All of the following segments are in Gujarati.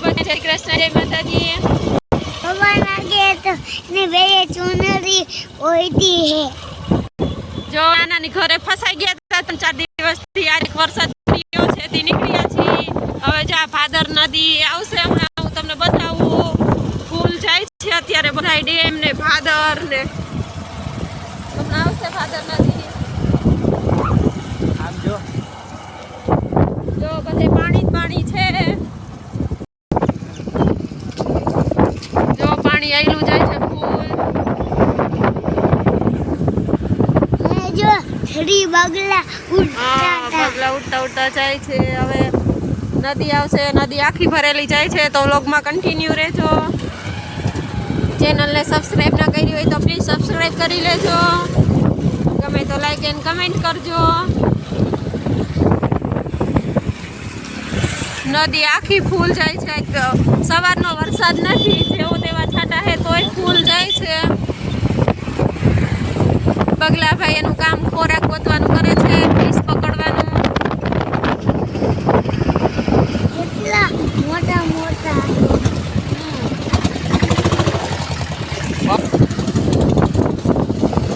જય કૃષ્ણ જય માતાજી. ભગવાન લાગે તો ને બે ચુનરી ઓઈતી હે. જો નાનાની ઘરે ફસાઈ ગયા હતા ત્રણ ચાર દિવસથી આજ વરસાદ પડ્યો છે તે નીકળ્યા છીએ. હવે જા ભાદર નદી આવશે હમણાં હું તમને બતાવું. ફૂલ જાય છે અત્યારે બધા ડેમ ને ભાદર ને. આવશે ભાદર નદી આમ જો જો બધે પાણી જ પાણી છે જો પાણી આયલું જાય છે ફૂલ અને જો છડી બગલા ઉડતા પગલા ઉડતા ઉડતા જાય છે. હવે નદી આવશે નદી આખી ભરેલી જાય છે. તો વ્લોગમાં કન્ટિન્યુ રહેજો. ચેનલને સબસ્ક્રાઈબ ના કરી હોય તો પ્લીઝ સબસ્ક્રાઈબ કરી લેજો. ગમે તો લાઈક એન્ડ કમેન્ટ કરજો. નદી આખી ફૂલ જાય છે. સવારનો વરસાદ નથી જેવો તેવા છાંટા હે તોય ફૂલ જાય છે. બગલાભાઈ એનું કામ ખોરાક ગોતવાનું કરે છે ફિશ પકડવાનું. કેટલા મોટા મોટા.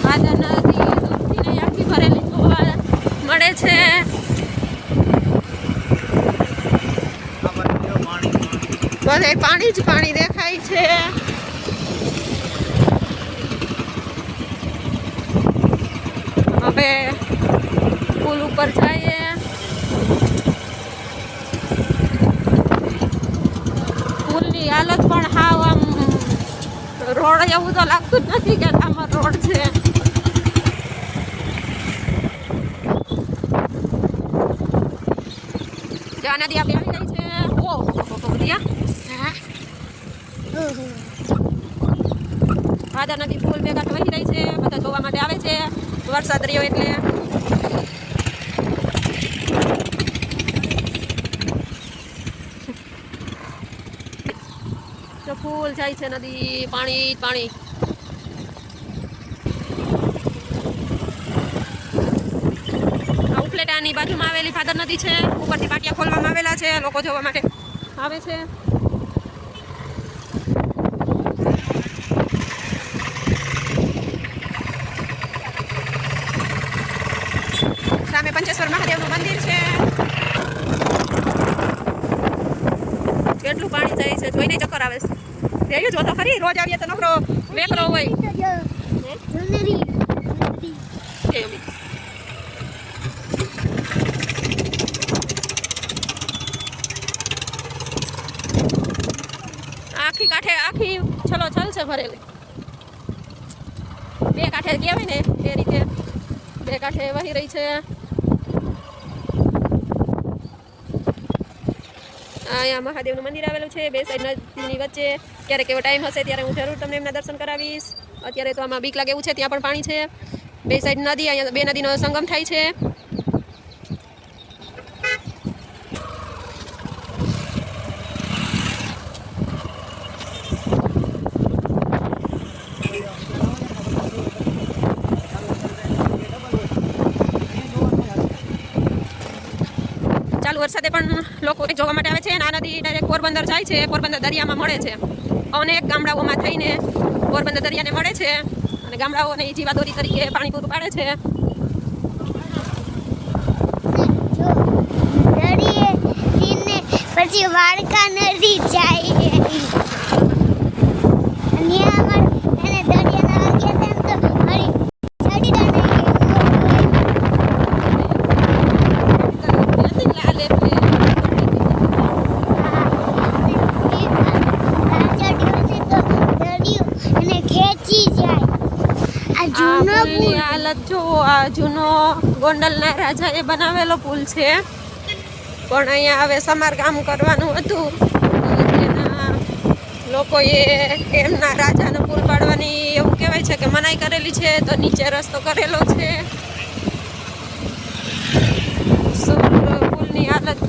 ભાદર નદી આખી ભરેલી જોવા મળે છે. આમાં બધે પાણી જ પાણી દેખાય છે. હવે પુલ ઉપર જઈએ. પુલની હાલત પણ હાવ આમ રોડ એવું તો લાગતું જ નથી કે આમાં રોડ છે. નદી આપી આવી રહી છે. ઓ હા. ઓહો. નદી પુલ ભેગા વહી રહી છે. બધા જોવા માટે આવે છે. વરસાદ રહ્યો એટલે. ફૂલ જાય છે નદી, પાણી પાણી. ઉપલેટાની બાજુમાં આવેલી ફાદર નદી છે. ઉપરથી પાટિયા ખોલવામાં આવેલા છે. લોકો જોવા માટે આવે છે. પંચેશ્વર મહાદેવનું મંદિર છે. કેટલું પાણી જાય છે, જોઈને ચક્કર આવે છે. રેયું જો તો ખરી, રોજ આવીએ તો નકરો વેકરો હોય. આખી કાંઠે, આખી છલો છલ છે ભરેલી. બે કાંઠે કહેવાય ને, એ રીતે બે કાંઠે વહી રહી છે. અહીંયા મહાદેવનું મંદિર આવેલું છે, બે સાઈડ નદીની વચ્ચે. ક્યારેક એવો ટાઈમ હશે ત્યારે હું જરૂર તમને એમના દર્શન કરાવીશ. અત્યારે તો આમાં બીક લાગે એવું છે, ત્યાં પણ પાણી છે. બે સાઈડ નદી, અહીંયા બે નદીનો સંગમ થાય છે. ચાલુ વરસાદે પણ લોકો જોવા માટે આવે છે અને આ નદી ડાયરેક્ટ પોરબંદર જાય છે. પોરબંદર દરિયામાં મળે છે. અનેક ગામડાઓમાં થઈને પોરબંદર દરિયાને મળે છે અને ગામડાઓને જીવાદોરી તરીકે પાણી પૂરું પાડે છે. પછી વાડકા નદી જાય. અને એને દરિયાના આગે તેમ તો મારી ચડી દાને લાલ એટલે એને ખેંચી જાય આ પુલ હાલત જો, આ જૂનો ગોંડલના રાજાએ બનાવેલો પુલ છે. પણ અહીંયા હવે સમારકામ કરવાનું હતું. એના લોકોએ એમના રાજાને પુલ પાડવાની એવું કહેવાય છે કે મનાઈ કરેલી છે, તો નીચે રસ્તો કરેલો છે. પુલની હાલત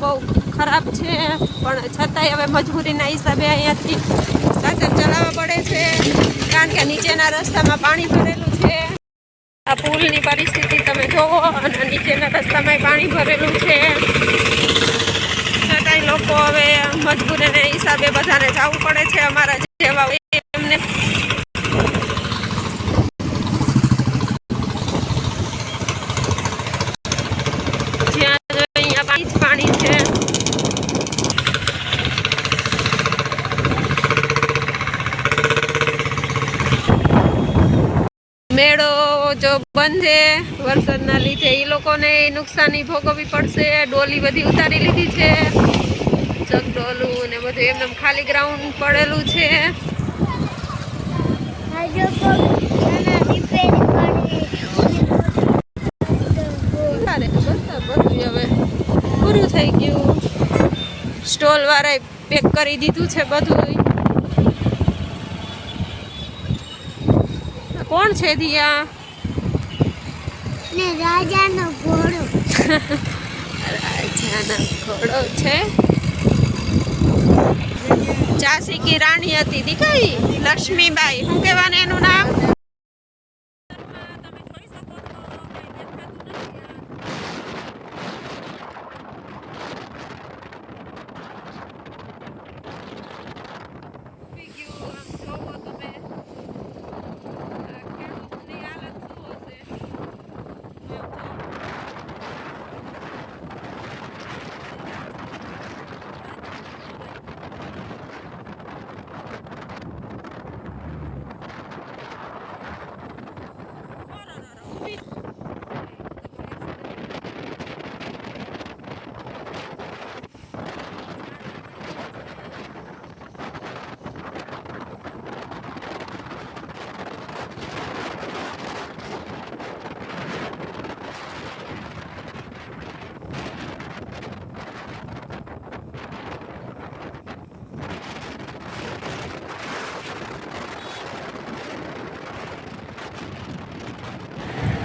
બહુ ખરાબ છે, પણ છતાંય હવે મજબૂરીના હિસાબે અહીંયાથી સાચર ચલાવવા પડે છે. કારણ કે નીચેના રસ્તામાં પાણી ભરેલું છે? આ પુલની પરિસ્થિતિ તમે જોવો અને નીચેના રસ્તામાં પાણી ભરેલું છે. છતાંય લોકો હવે મજબૂરીને હિસાબે બધાને જવું પડે છે અમારા જેવા. એમને જ્યાં જો અહીંયા પાણી જ પાણી છે મેળો જો બંધ છે વરસાદના લીધે એ લોકોને નુકસાની ભોગવવી પડશે ડોલી બધી ઉતારી લીધી છે ચકડોલું ને બધું એમને ખાલી ગ્રાઉન્ડ પડેલું છે. પૂરું થઈ ગયું. સ્ટોલ વાળાએ પેક કરી દીધું છે બધું કોણ છે દિયા? ને રાજાનો ઘોડો. રાજાનો ઘોડો છે. ઝાંસી કી રાણી હતી દીકરી લક્ષ્મીબાઈ, શું કહેવાનું એનું નામ?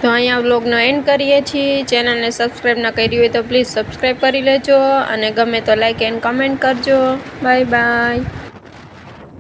તો અહીંયા વ્લોગનો એન્ડ કરીએ છીએ. ચેનલને સબસ્ક્રાઈબ ના કરી હોય તો પ્લીઝ સબસ્ક્રાઈબ કરી લેજો અને ગમે તો લાઈક એન્ડ કમેન્ટ કરજો. Bye bye